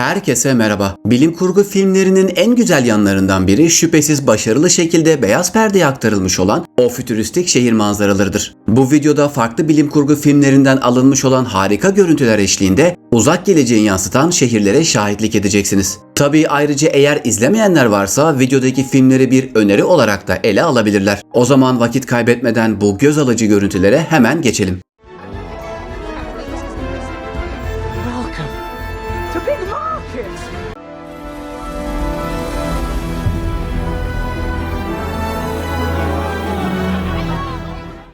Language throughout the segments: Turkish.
Herkese merhaba. Bilim kurgu filmlerinin en güzel yanlarından biri şüphesiz başarılı şekilde beyaz perdeye aktarılmış olan o fütüristik şehir manzaralarıdır. Bu videoda farklı bilim kurgu filmlerinden alınmış olan harika görüntüler eşliğinde uzak geleceği yansıtan şehirlere şahitlik edeceksiniz. Tabii ayrıca eğer izlemeyenler varsa videodaki filmleri bir öneri olarak da ele alabilirler. O zaman vakit kaybetmeden bu göz alıcı görüntülere hemen geçelim. Welcome to Big kids.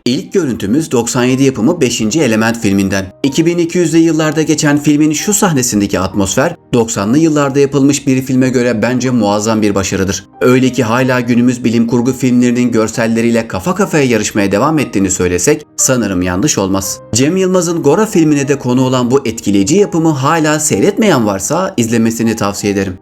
İlk görüntümüz 97 yapımı 5. Element filminden. 2200'lü yıllarda geçen filmin şu sahnesindeki atmosfer 90'lı yıllarda yapılmış bir filme göre bence muazzam bir başarıdır. Öyle ki hala günümüz bilim kurgu filmlerinin görselleriyle kafa kafaya yarışmaya devam ettiğini söylesek sanırım yanlış olmaz. Cem Yılmaz'ın Gora filmine de konu olan bu etkileyici yapımı hala seyretmeyen varsa izlemesini tavsiye ederim.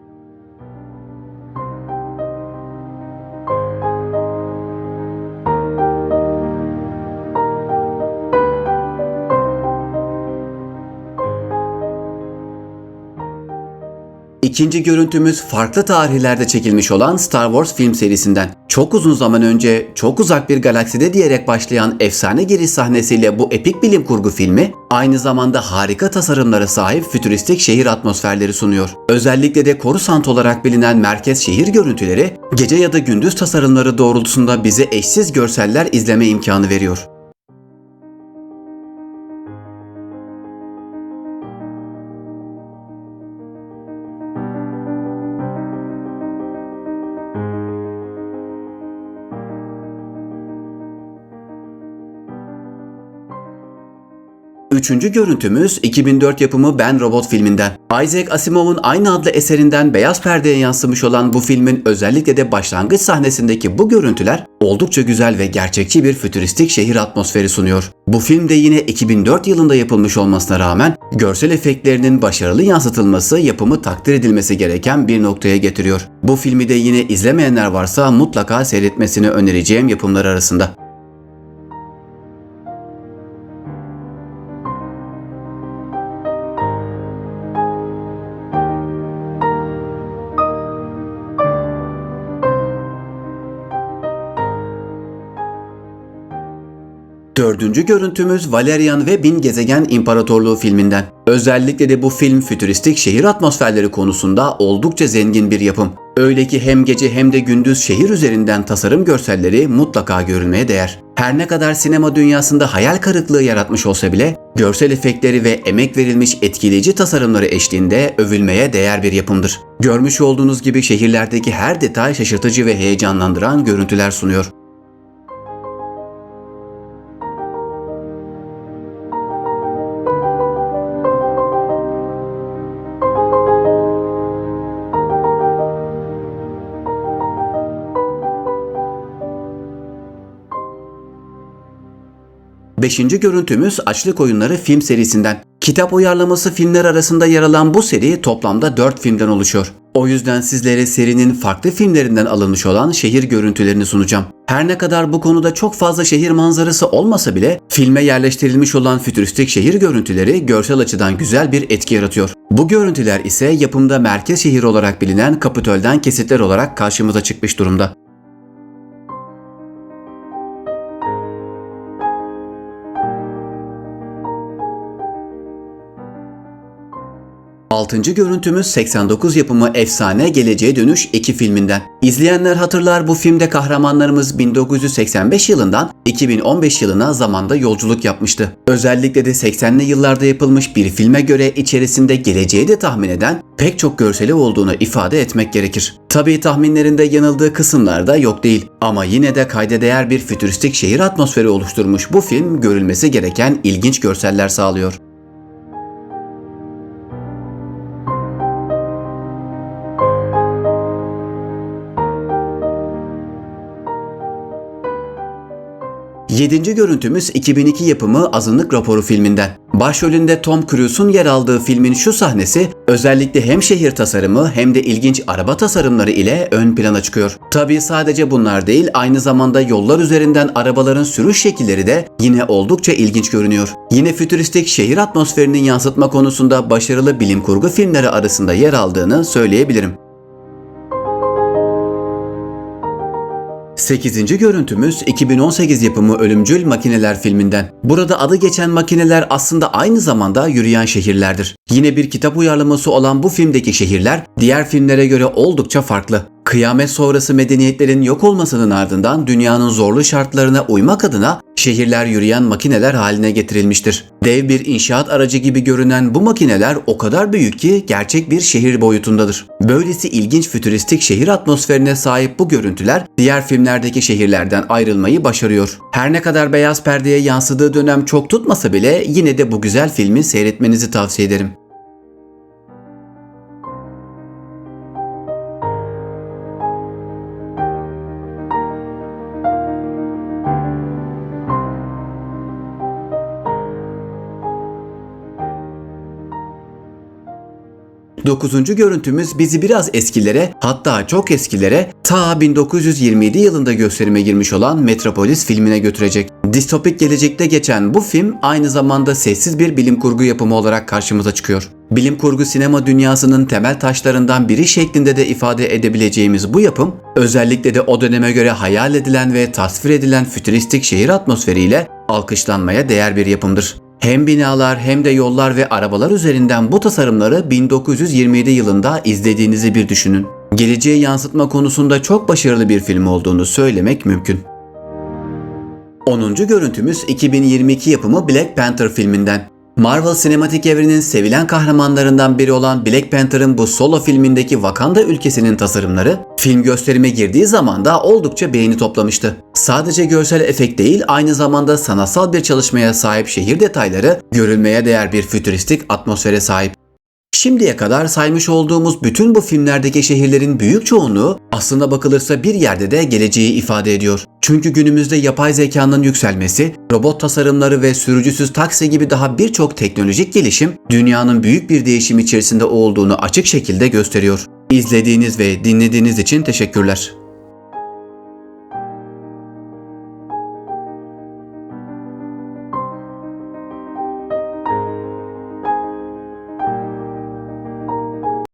İkinci görüntümüz farklı tarihlerde çekilmiş olan Star Wars film serisinden. Çok uzun zaman önce çok uzak bir galakside diyerek başlayan efsane giriş sahnesiyle bu epik bilim kurgu filmi aynı zamanda harika tasarımlara sahip fütüristik şehir atmosferleri sunuyor. Özellikle de Coruscant olarak bilinen merkez şehir görüntüleri gece ya da gündüz tasarımları doğrultusunda bize eşsiz görseller izleme imkanı veriyor. Üçüncü görüntümüz 2004 yapımı Ben Robot filminden. Isaac Asimov'un aynı adlı eserinden beyaz perdeye yansımış olan bu filmin özellikle de başlangıç sahnesindeki bu görüntüler oldukça güzel ve gerçekçi bir fütüristik şehir atmosferi sunuyor. Bu film de yine 2004 yılında yapılmış olmasına rağmen görsel efektlerinin başarılı yansıtılması yapımı takdir edilmesi gereken bir noktaya getiriyor. Bu filmi de yine izlemeyenler varsa mutlaka seyretmesini önereceğim yapımlar arasında. Dördüncü görüntümüz Valerian ve Bin Gezegen İmparatorluğu filminden. Özellikle de bu film fütüristik şehir atmosferleri konusunda oldukça zengin bir yapım. Öyle ki hem gece hem de gündüz şehir üzerinden tasarım görselleri mutlaka görülmeye değer. Her ne kadar sinema dünyasında hayal kırıklığı yaratmış olsa bile görsel efektleri ve emek verilmiş etkileyici tasarımları eşliğinde övülmeye değer bir yapımdır. Görmüş olduğunuz gibi şehirlerdeki her detay şaşırtıcı ve heyecanlandıran görüntüler sunuyor. Beşinci görüntümüz Açlık Oyunları film serisinden. Kitap uyarlaması filmler arasında yer alan bu seri toplamda 4 filmden oluşuyor. O yüzden sizlere serinin farklı filmlerinden alınmış olan şehir görüntülerini sunacağım. Her ne kadar bu konuda çok fazla şehir manzarası olmasa bile filme yerleştirilmiş olan fütüristik şehir görüntüleri görsel açıdan güzel bir etki yaratıyor. Bu görüntüler ise yapımda merkez şehir olarak bilinen Kapitol'den kesitler olarak karşımıza çıkmış durumda. Altıncı görüntümüz 89 yapımı efsane Geleceğe Dönüş 2 filminden. İzleyenler hatırlar bu filmde kahramanlarımız 1985 yılından 2015 yılına zamanda yolculuk yapmıştı. Özellikle de 80'li yıllarda yapılmış bir filme göre içerisinde geleceği de tahmin eden pek çok görseli olduğunu ifade etmek gerekir. Tabii tahminlerinde yanıldığı kısımlar da yok değil ama yine de kayda değer bir fütüristik şehir atmosferi oluşturmuş bu film görülmesi gereken ilginç görseller sağlıyor. Yedinci görüntümüz 2002 yapımı Azınlık Raporu filminden. Başrolünde Tom Cruise'un yer aldığı filmin şu sahnesi özellikle hem şehir tasarımı hem de ilginç araba tasarımları ile ön plana çıkıyor. Tabii sadece bunlar değil aynı zamanda yollar üzerinden arabaların sürüş şekilleri de yine oldukça ilginç görünüyor. Yine fütüristik şehir atmosferinin yansıtma konusunda başarılı bilim kurgu filmleri arasında yer aldığını söyleyebilirim. 8. görüntümüz 2018 yapımı Ölümcül Makineler filminden. Burada adı geçen makineler aslında aynı zamanda yürüyen şehirlerdir. Yine bir kitap uyarlaması olan bu filmdeki şehirler diğer filmlere göre oldukça farklı. Kıyamet sonrası medeniyetlerin yok olmasının ardından dünyanın zorlu şartlarına uymak adına şehirler yürüyen makineler haline getirilmiştir. Dev bir inşaat aracı gibi görünen bu makineler o kadar büyük ki gerçek bir şehir boyutundadır. Böylesi ilginç fütüristik şehir atmosferine sahip bu görüntüler diğer filmlerdeki şehirlerden ayrılmayı başarıyor. Her ne kadar beyaz perdeye yansıdığı dönem çok tutmasa bile yine de bu güzel filmi seyretmenizi tavsiye ederim. Dokuzuncu görüntümüz bizi biraz eskilere hatta çok eskilere ta 1927 yılında gösterime girmiş olan Metropolis filmine götürecek. Distopik gelecekte geçen bu film aynı zamanda sessiz bir bilim kurgu yapımı olarak karşımıza çıkıyor. Bilim kurgu sinema dünyasının temel taşlarından biri şeklinde de ifade edebileceğimiz bu yapım özellikle de o döneme göre hayal edilen ve tasvir edilen fütüristik şehir atmosferiyle alkışlanmaya değer bir yapımdır. Hem binalar hem de yollar ve arabalar üzerinden bu tasarımları 1927 yılında izlediğinizi bir düşünün. Geleceğe yansıtma konusunda çok başarılı bir film olduğunu söylemek mümkün. 10. görüntümüz 2022 yapımı Black Panther filminden. Marvel sinematik evrenin sevilen kahramanlarından biri olan Black Panther'ın bu solo filmindeki Wakanda ülkesinin tasarımları film gösterime girdiği zaman da oldukça beğeni toplamıştı. Sadece görsel efekt değil aynı zamanda sanatsal bir çalışmaya sahip şehir detayları görülmeye değer bir fütüristik atmosfere sahip. Şimdiye kadar saymış olduğumuz bütün bu filmlerdeki şehirlerin büyük çoğunluğu aslında bakılırsa bir yerde de geleceği ifade ediyor. Çünkü günümüzde yapay zekanın yükselmesi, robot tasarımları ve sürücüsüz taksi gibi daha birçok teknolojik gelişim dünyanın büyük bir değişim içerisinde olduğunu açık şekilde gösteriyor. İzlediğiniz ve dinlediğiniz için teşekkürler.